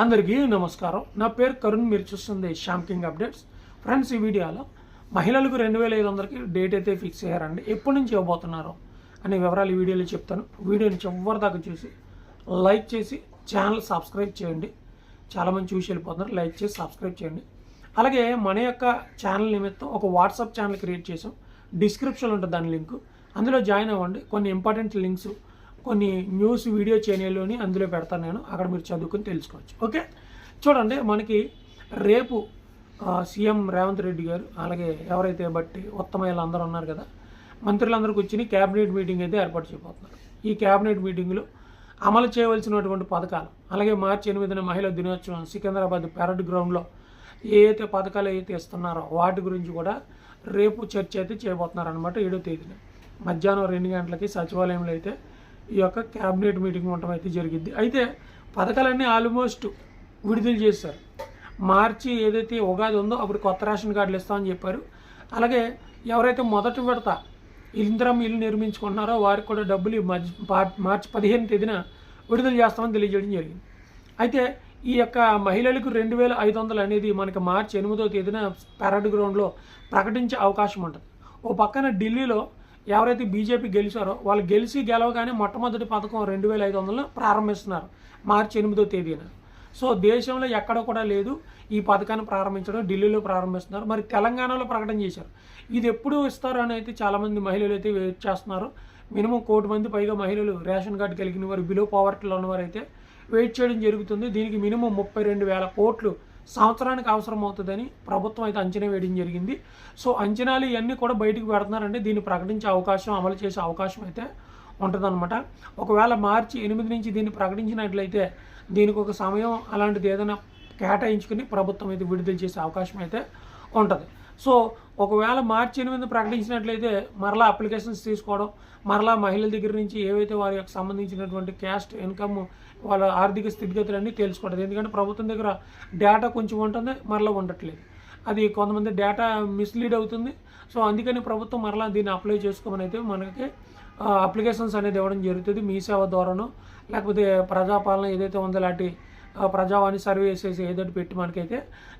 అందరికీ నమస్కారం. నా పేరు కరుణ్ మీరు చూస్తుంది శ్యామ్ కింగ్ అప్డేట్స్. ఫ్రెండ్స్ ఈ వీడియోలో మహిళలకు రెండు వేల ఐదు వందలకి డేట్ అయితే ఫిక్స్ అయ్యారండి. ఎప్పటి నుంచి ఇవ్వబోతున్నారు అనే వివరాలు ఈ వీడియోలో చెప్తాను. వీడియోని చివరి దాకా చూసి లైక్ చేసి ఛానల్ సబ్స్క్రైబ్ చేయండి. చాలామంది చూసి వెళ్ళిపోతున్నారు. లైక్ చేసి సబ్స్క్రైబ్ చేయండి. అలాగే మన యొక్క ఛానల్ నిమిత్తం ఒక వాట్సాప్ ఛానల్ క్రియేట్ చేసాం. డిస్క్రిప్షన్లో ఉంటుంది దాని లింక్. అందులో జాయిన్ అవ్వండి. కొన్ని ఇంపార్టెంట్ లింక్స్ కొన్ని న్యూస్ వీడియో ఛానల్లోని అందులో పెడతాను నేను. అక్కడ మీరు చదువుకుని తెలుసుకోవచ్చు. ఓకే? చూడండి మనకి రేపు సీఎం రేవంత్ రెడ్డి గారు అలాగే ఎవరైతే బట్టి ఉత్తమయ్యలు అందరూ ఉన్నారు కదా మంత్రులందరూ కూర్చుని క్యాబినెట్ మీటింగ్ అయితే ఏర్పాటు చేయబోతున్నారు. ఈ క్యాబినెట్ మీటింగ్లో అమలు చేయవలసినటువంటి పథకాలు అలాగే మార్చి ఎనిమిదిన మహిళా దినోత్సవం సికింద్రాబాద్ పెరడ్ గ్రౌండ్లో ఏ అయితే పథకాలు అయితే ఇస్తున్నారో వాటి గురించి కూడా రేపు చర్చ అయితే చేయబోతున్నారనమాట ఏడో తేదీన. మధ్యాహ్నం రెండు గంటలకి సచివాలయంలో అయితే ఈ యొక్క క్యాబినెట్ మీటింగ్ ఉండటం అయితే జరిగింది అయితే పథకాలన్నీ ఆల్మోస్ట్ విడుదల చేశారు. మార్చి ఏదైతే ఉగాది ఉందో అప్పుడు కొత్త రేషన్ కార్డులు ఇస్తామని చెప్పారు. అలాగే ఎవరైతే మొదటి విడత ఇందిరం ఇల్లు నిర్మించుకుంటున్నారో వారికి కూడా డబ్బులు మార్చి పదిహేను తేదీన విడుదల చేస్తామని తెలియజేయడం జరిగింది. అయితే ఈ యొక్క మహిళలకు రెండు వేల ఐదు వందలు అనేది మనకి మార్చి ఎనిమిదో తేదీన పెరడ్ గ్రౌండ్లో ప్రకటించే అవకాశం ఉంటుంది. ఓ పక్కన ఢిల్లీలో ఎవరైతే బీజేపీ గెలిచారో వాళ్ళు గెలిచి గెలవగానే మొట్టమొదటి పథకం రెండు వేల ఐదు వందలను ప్రారంభిస్తున్నారు మార్చి ఎనిమిదో తేదీన. సో దేశంలో ఎక్కడ కూడా లేదు ఈ పథకాన్ని ప్రారంభించడం ఢిల్లీలో ప్రారంభిస్తున్నారు. మరి తెలంగాణలో ప్రకటన చేశారు. ఇది ఎప్పుడు ఇస్తారు అని అయితే చాలామంది మహిళలు అయితే వెయిట్ చేస్తున్నారు. మినిమం కోటి మంది పైగా మహిళలు రేషన్ కార్డు కలిగిన వారు బిలో పావర్టీలో ఉన్నవారు అయితే వెయిట్ చేయడం జరుగుతుంది. దీనికి మినిమం ముప్పై రెండు వేల కోట్లు సంవత్సరానికి అవసరం అవుతుందని ప్రభుత్వం అయితే అంచనా వేయడం జరిగింది. సో అంచనాలు ఇవన్నీ కూడా బయటకు పెడుతున్నారంటే దీన్ని ప్రకటించే అవకాశం అమలు చేసే అవకాశం అయితే ఉంటుందన్నమాట. ఒకవేళ మార్చి ఎనిమిది నుంచి దీన్ని ప్రకటించినట్లయితే దీనికి ఒక సమయం అలాంటిది ఏదైనా కేటాయించుకుని ప్రభుత్వం అయితే విడుదల చేసే అవకాశం అయితే ఉంటుంది. సో ఒకవేళ మార్చి ఎనిమిది ప్రకటించినట్లయితే మరలా అప్లికేషన్స్ తీసుకోవడం మరలా మహిళల దగ్గర నుంచి ఏవైతే వారి యొక్క సంబంధించినటువంటి క్యాస్ట్ ఇన్కమ్ వాళ్ళ ఆర్థిక స్థితిగతులన్నీ తెలుసుకోవడం. ఎందుకంటే ప్రభుత్వం దగ్గర డేటా కొంచెం ఉంటుంది మరలా ఉండట్లేదు. అది కొంతమంది డేటా మిస్లీడ్ అవుతుంది. సో అందుకని ప్రభుత్వం మరలా దీన్ని అప్లై చేసుకోమని అయితే మనకి అప్లికేషన్స్ అనేది ఇవ్వడం జరుగుతుంది మీ సేవ ద్వారానో లేకపోతే ప్రజాపాలన ఏదైతే ఉందో లాంటి ప్రజావాణి సర్వీసెస్ ఏదైతే పెట్టి మనకైతే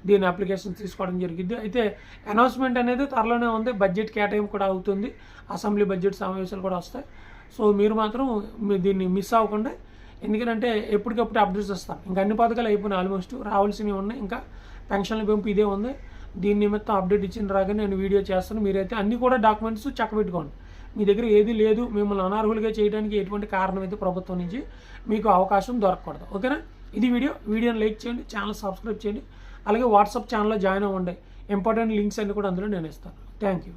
దీని అప్లికేషన్ తీసుకోవడం జరిగింది. అయితే అనౌన్స్మెంట్ అనేది త్వరలోనే ఉంది. బడ్జెట్ కేటాయింపు కూడా అవుతుంది. అసెంబ్లీ బడ్జెట్ సమావేశాలు కూడా వస్తాయి. సో మీరు మాత్రం మీ దీన్ని మిస్ అవ్వకుండా ఎందుకంటే ఎప్పటికప్పుడు అప్డేట్స్ వస్తాం. ఇంకా అన్ని పథకాలు అయిపోయినాయి ఆల్మోస్ట్. రావాల్సినవి ఉన్నాయి. ఇంకా పెన్షన్ల పెంపు ఇదే ఉంది. దీని నిమిత్తం అప్డేట్ ఇచ్చిన రాగానే నేను వీడియో చేస్తాను. మీరైతే అన్ని కూడా డాక్యుమెంట్స్ చక్కబెట్టుకోండి. మీ దగ్గర ఏది లేదు. మిమ్మల్ని అనర్హులుగా చేయడానికి ఎటువంటి కారణం అయితే ప్రభుత్వం నుంచి మీకు అవకాశం దొరకకూడదు. ఓకేనా? ఇది వీడియో. వీడియోని లైక్ చేయండి ఛానల్ సబ్స్క్రైబ్ చేయండి. అలాగే వాట్సాప్ ఛానల్లో జాయిన్ అవ్వండి. ఇంపార్టెంట్ లింక్స్ అన్ని కూడా అందులో నేను ఇస్తాను. Thank you.